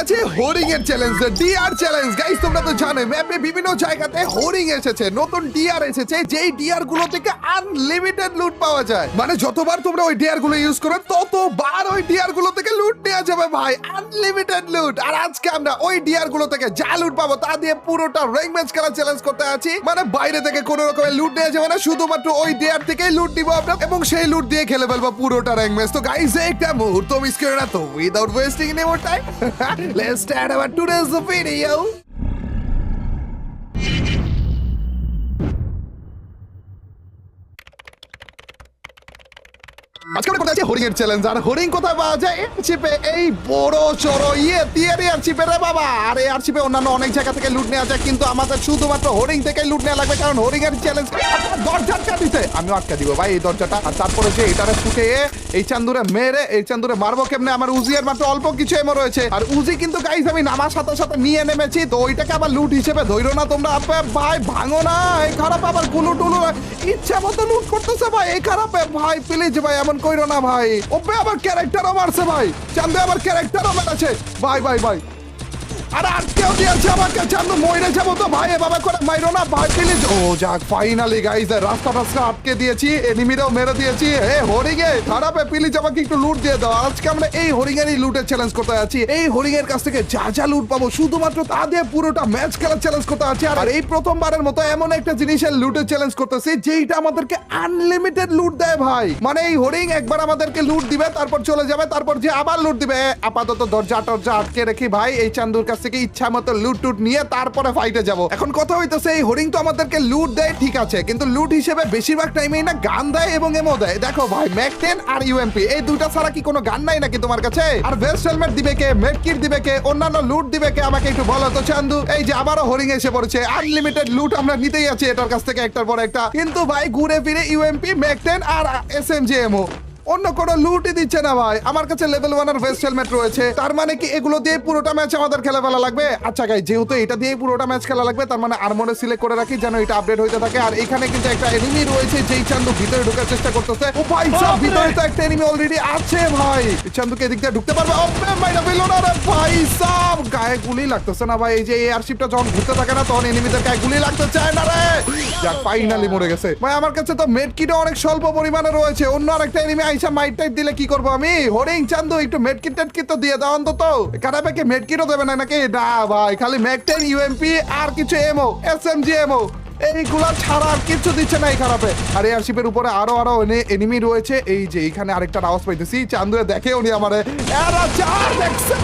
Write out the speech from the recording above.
আছে এর challenge DR challenge guys তোমরা তো জানো ম্যাপে বিভিন্ন জায়গাতে এসেছে, নতুন ডিআর এসেছে, যেই ডিআরগুলো থেকে আনলিমিটেড লুট পাওয়া যায়। মানে যতবার তোমরা ওই ডিআরগুলো ইউজ করো ততবার ওই ডিআরগুলো থেকে লুট নেওয়া যাবে ভাই আনলিমিটেড লুট আর আজকে আমরা ওই ডিআরগুলো থেকে যা লুট পাবো, তা দিয়ে পুরোটা র্যাঙ্ক ম্যাচ খেলা চ্যালেঞ্জ করতে আছি। মানে বাইরে থেকে কোনো রকমের লুট নেওয়া যাবে না, শুধুমাত্র ওই ডিআর থেকেই লুট দিব আমরা, এবং সেই লুট দিয়ে খেলে ফেলব পুরোটা র্যাঙ্ক ম্যাচ তো গাইস একটা মুহূর্ত মিস করো না, তো without wasting any more time Let's start our today's video. আজকে আমরা হরিং এর চ্যালেঞ্জ আর হরিং কোথায় পাওয়া যায়? এই বড় চড়ো ইয়ে রে বাবা। আর অন্যান্য অনেক জায়গা থেকে লুট নেওয়া যায়, কিন্তু আমাদের শুধুমাত্র হরিং থেকে লুট নেওয়া লাগবে, কারণ হরিং এর চ্যালেঞ্জ দরজা আটকা দিতে আটকা দিব ভাই এই দরজাটা। আর তারপরে যে এটারে ফুটে এই চান্দুরে মেরে, এই চান্দুরে মারবো কেমনে? আমার উজিয়ার মাত্র অল্প কিছু এমন রয়েছে। আর উজি কিন্তু গাইস আমি নামার সাথে সাথে নিয়ে নেমেছি, তো ওইটাকে আবার লুট হিসেবে ধরো না তোমরা। ভাই, ভাঙো না। এই খারাপ আবার গুলু টুলু, ইচ্ছা মতো লুট করতেছে ভাই। এই খারাপে, ভাই প্লিজ ভাই, এমন কইরো না ভাই। ওপে আবার ক্যারেক্টারও মারছে ভাই। চান্দে আবার ক্যারেক্টারও মেটাছে ভাই ভাই ভাই। আরে আটকেও দিয়েছে আমাকে যাব তো। ভাই, এভাবে করে মাইরো না, ভাই ও যাক ফাইনালি গাইজ রাস্তা রাস্তা আটকে দিয়েছি এনিমিরাও মেরে দিয়েছি। একটু লুট দিয়ে দাও। আজকে আমরা এই লুটের চ্যালেঞ্জ করতে আছি এই কাছ থেকে যা যা লুট পাবো, শুধুমাত্র তা দিয়ে পুরোটা ম্যাচ খেলার চ্যালেঞ্জ করতে আছি আর এই প্রথমবারের মতো এমন একটা জিনিসের লুটের চ্যালেঞ্জ করতেছি, যেইটা আমাদেরকে আনলিমিটেড লুট দেয়, ভাই। মানে এই হরিং একবার আমাদেরকে লুট দিবে, তারপর চলে যাবে, তারপর যে আবার লুট দিবে। আপাতত দরজা টরজা আটকে রেখি, ভাই। এই চান্দুর কাছ থেকে ইচ্ছা মতো লুট টুট নিয়ে তারপরে ফাইটে যাব। এখন কথা হইতেছে, এই হরিং তো আমাদেরকে লুট দেয়, ঠিক আছে। কিন্তু লুট হিসেবে বেশিরভাগ টাইমেই না গান দেয় এবং এমো দেয়। দেখো ভাই ম্যাক টেন আর ইউএমপি এই দুইটা ছাড়া কি কোনো গান নাই নাকি তোমার কাছে? আর ভেস্ট হেলমেট দিবে কে মেডকিট দিবে কে, অন্যান্য লুট দিবে কে, আমাকে একটু বলো তো চান্দু। এই যে আবারও হরিং এসে পড়েছে। আনলিমিটেড লুট আমরা নিতেই আছি এটার কাছ থেকে একটার পর একটা। কিন্তু ভাই, ঘুরে ফিরে ইউএমপি ম্যাক টেন আর এস এম জি এমও অন্য কোনো লুটই দিচ্ছে না ভাই। আমার কাছে লেভেল ওয়ান আর ভেস্ট হেলমেট রয়েছে। তার মানে কি এগুলো দিয়ে পুরোটা ম্যাচ আমাদের খেলা ফেলা লাগবে? আচ্ছা গাই যেহেতু এটা দিয়ে পুরোটা ম্যাচ খেলা লাগবে তার মানে আরমোনে সিলেক্ট করে রাখি যেন এটা আপডেট হইতে থাকে। আর এখানে কিন্তু একটা এনিমি রয়েছে যেই চান্দু ভিতরে ঢোকার চেষ্টা করতেছে। ও ভাই সব ভিতরে তো একটা এনিমি অলরেডি আছে ভাই। এই চান্দুকে এদিক দিয়ে ঢুকতে পারবে। ওপে মাইরা পেল না রে ভাই সব! গায়ে গুলি লাগতেছে না ভাই। এই যে এয়ারশিপটা যখন ঘুরতে থাকে না তখন এনিমিদের গায়ে গুলি লাগতে চায় না রে! যাক ফাইনালি মরে গেছে। ভাই আমার কাছে তো মেড কিটও অনেক স্বল্প পরিমাণে রয়েছে। অন্য আরেকটা এনিমি আইসা মাইট টাইট দিলে কি করব আমি? হরিং চান্দু, একটু মেডকিট টেডকিট তো দিয়ে দাও অন্তত। কারাবে মেডকিটও দেবে না নাকি? না ভাই, খালি মেকটেন ইউএমপি আর কিছু ammo S M G ammo এইগুলা ছাড়া আর কিছু দিচ্ছে না এই খারাপে। আর এয়ারশিপের উপরে আরও আরও এনিমি রয়েছে। এই যে এখানে আরেকটা আওয়াজ পাইতেছি। চান্দুয়ে দেখে উনি আমার। দেখছে!